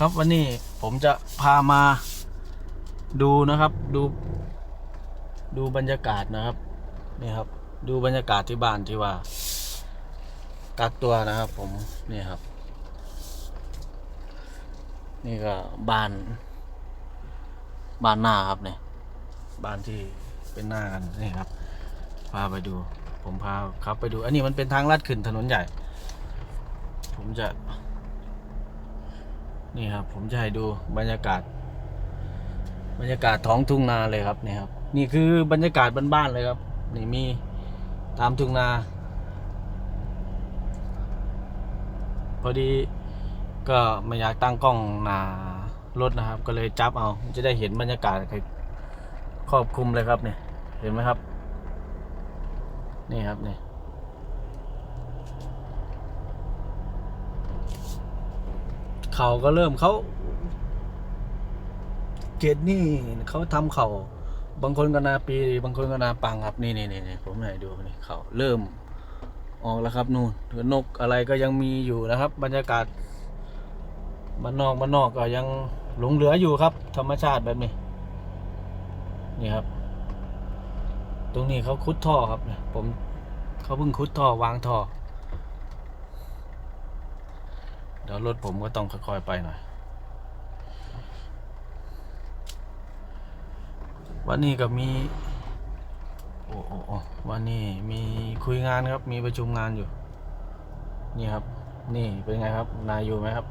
ครับวันนี้ผมจะพามาดูนะครับ ดู ดูบรรยากาศนะครับนี่ครับ ดูบรรยากาศที่บ้านที่ว่า กักตัวนะครับ ผมนี่ครับ นี่ก็บ้านบ้านหน้าครับเนี่ยบ้านที่เป็นหน้ากันนี่ครับ พาไปดู ผมพาครับไปดู อันนี้มันเป็นทางลัดขึ้นถนนใหญ่ ผมจะ นี่ครับ ผมจะให้ดูบรรยากาศ บรรยากาศท้องทุ่งนาเลยครับนี่ครับ นี่คือบรรยากาศบ้านๆเลยครับ นี่มีตามทุ่งนา พอดีก็ไม่อยากตั้งกล้องหนารถนะครับ ก็เลยจับเอาจะได้เห็นบรรยากาศครอบคลุมเลยครับเนี่ยเห็นไหมครับ นี่ครับเนี่ย เขาก็เริ่มเขาเกตนี่เขาทำเขาบางคนก็นาปี บางคนก็นาปังครับนี่นี่นี่นผมให้ดูนี่เขาเริ่มออกแล้วครับนู่นนกอะไรก็ยังมีอยู่นะครับ บรรยากาศบ้านนอกบ้านนอกก็ยังหลงเหลืออยู่ครับ ธรรมชาติแบบนี้ นี่ครับ ตรงนี้เขาคุดท่อครับผมเขาเพิ่งคุดท่อวางท่อ เดี๋ยวรถผมก็ต้องค่อยๆไปหน่อย วันนี้ก็มี โอ้โอวันนี้มีคุยงานครับ มีประชุมงานอยู่ นี่ครับ นี่เป็นไงครับ นายอยู่ไหมครับ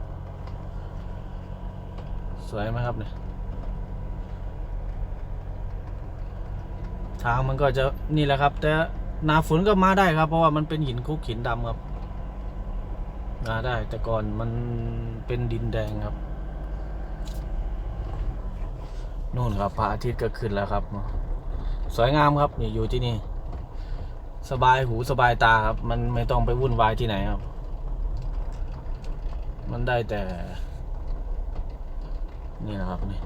สวยไหมครับเนี่ย ทางมันก็จะนี่แหละครับ แต่หนาฝนก็มาได้ครับ เพราะว่ามันเป็นหินคุกหินดำครับ มาได้แต่ก่อนมันเป็นดินแดงครับนู่นครับพระอาทิตย์ก็ขึ้นแล้วครับ สวยงามครับนี่อยู่ที่นี่ สบายหูสบายตาครับ มันไม่ต้องไปวุ่นวายที่ไหนครับ มันได้แต่ นี่นะครับนี่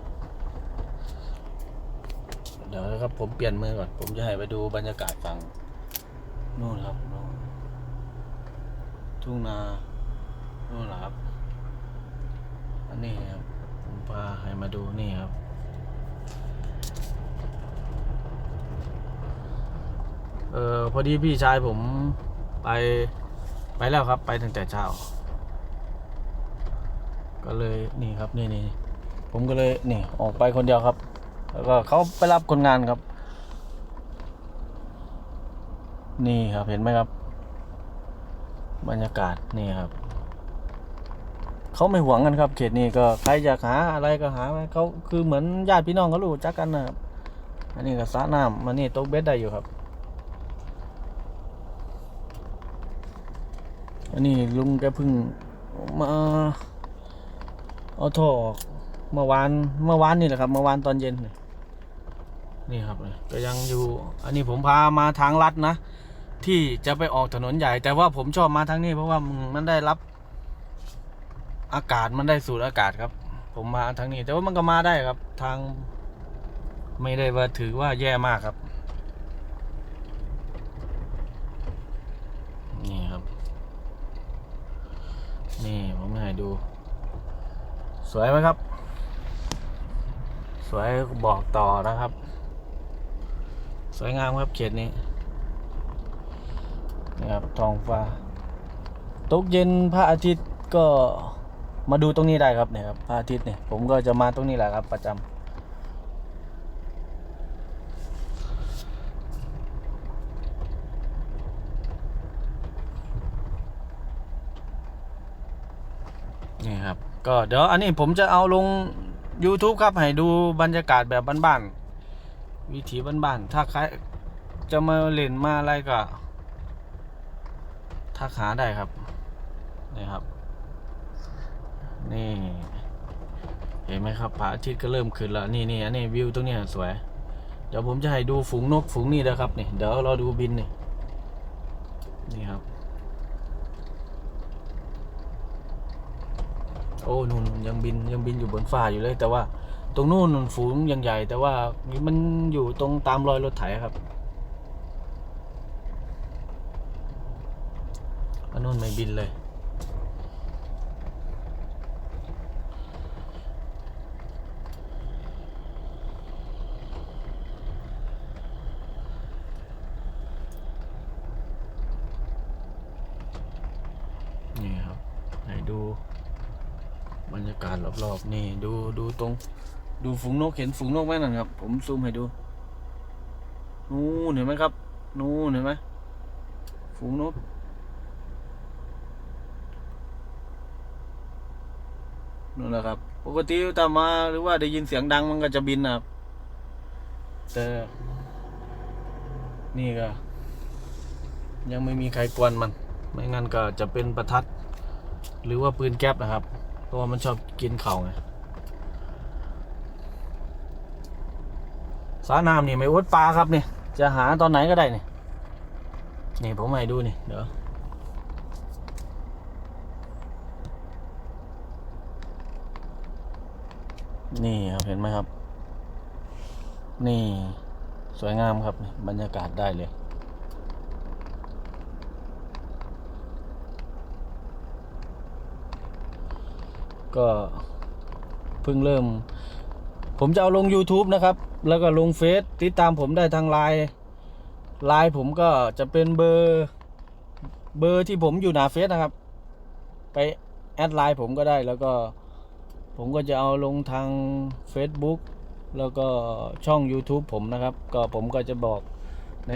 เดี๋ยวนะครับผมเปลี่ยนมือก่อน ผมจะให้ไปดูบรรยากาศฝั่งนู่นครับนู่นทุ่งนา นู่นแหละครับ อันนี้ครับ ผมพาให้มาดูนี่ครับ เออพอดีพี่ชายผมไปไปแล้วครับ ไปตั้งแต่เช้า ก็เลยนี่ครับนี่นี่ผมก็เลยนี่ออกไปคนเดียวครับ แล้วก็เขาไปรับคนงานครับ นี่ครับเห็นไหมครับ บรรยากาศนี่ครับ เขาไม่หวงกันครับ เขตนี้ก็ใครอยากหาอะไรก็หาไปเขาคือเหมือนญาติพี่น้องเขารู้จักกันนะครับอันนี้ก็สระน้ำมันนี่ตกเบ็ดได้อยู่ครับ อันนี้ลุงแกพึ่งมาเอาท่อออกเมื่อวานเมื่อวานนี่แหละครับเมื่อวานตอนเย็น นี่ครับก็ยังอยู่ อันนี้ผมพามาทางลัดนะ ที่จะไปออกถนนใหญ่ แต่ว่าผมชอบมาทางนี้เพราะว่ามันได้รับ อากาศมันได้สูดอากาศครับ ผมมาทางนี้ แต่ว่ามันก็มาได้ครับ ทาง ไม่ได้ว่าถือว่าแย่มากครับนี่ครับ นี่ผมให้ดู สวยไหมครับ สวยบอกต่อนะครับ สวยงามครับเขตนี้นี่ครับท้องฟ้าตกเย็นพระอาทิตย์ก็ มาดูตรงนี้ได้ครับเนี่ยครับพระอาทิตย์เนี่ยผมก็จะมาตรงนี้แหละครับ ประจำนี่ครับ ก็เดี๋ยวอันนี้ผมจะเอาลง YouTube ครับ ให้ดูบรรยากาศแบบบ้านๆวิถีบ้านๆถ้าใครจะมาเล่นมาอะไรก็ทักหาได้ครับนี่ครับ นี่ เห็นไหมครับพระอาทิตย์ก็เริ่มขึ้นแล้วนี่นี่อันนี้วิวตรงนี้สวย เดี๋ยวผมจะให้ดูฝูงนกฝูงนี่นะครับนี่เดี๋ยวเราดูบินนี่นี่ครับ โอ้นู่นยังบินยังบินอยู่บนฟ้าอยู่เลย แต่ว่าตรงนู่นฝูงยังใหญ่ แต่ว่ามันอยู่ตรงตามรอยรถไถครับอันนู่นไม่บินเลย ดูบรรยากาศรอบๆนี่ดูดูตรง ดูฝูงนกเห็นฝูงนกไหมนั่นครับ ผมซูมให้ดูนู่นเห็นไหมครับนู่นเห็นไหมฝูงนกนู่นแหละครับ ปกติถ้ามาหรือว่าได้ยินเสียงดังมันก็จะบินนะครับแต่นี่ก็ ยังไม่มีใครกวนมัน ไม่งั้นก็จะเป็นประทัด หรือว่าปืนแก๊ปนะครับ เพราะว่ามันชอบกินเข่าไงสาน้ำนี่ไม่อดปลาครับนี่จะหาตอนไหนก็ได้นี่นี่ผมให้ดูนี่เดี๋ยวนี่ครับเห็นไหมครับ นี่สวยงามครับบรรยากาศได้เลย ก็เพิ่งเริ่ม ผมจะเอาลง YouTube นะครับ แล้วก็ลงเฟซติดตามผมได้ทางไลน์ไลน์ผมก็จะเป็นเบอร์เบอร์ที่ผมอยู่หน้าเฟซนะครับ ไปแอดไลน์ผมก็ได้แล้วก็ผมก็จะเอาลงทาง Facebook แล้วก็ช่อง YouTube ผมนะครับ ก็ผมก็จะบอกใน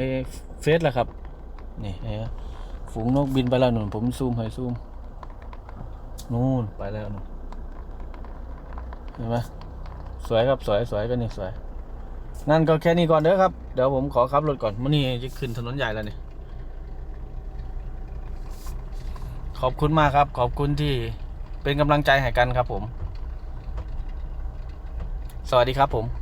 เฟซแหละครับ นี่นไหมฝูงนกบินไปแล้วหนุนผมซูมให้ซูม นู่นไปแล้วนู่น ห็นไหมสวยครับสวยสวยก็นี่สวย นั่นก็แค่นี้ก่อนเด้อครับ เดี๋ยวผมขอขับรถก่อนมื่อนี้จะขึ้นถนนใหญ่แล้วนี่ขอบคุณมากครับ ขอบคุณที่เป็นกำลังใจให้กันครับผม สวัสดีครับผม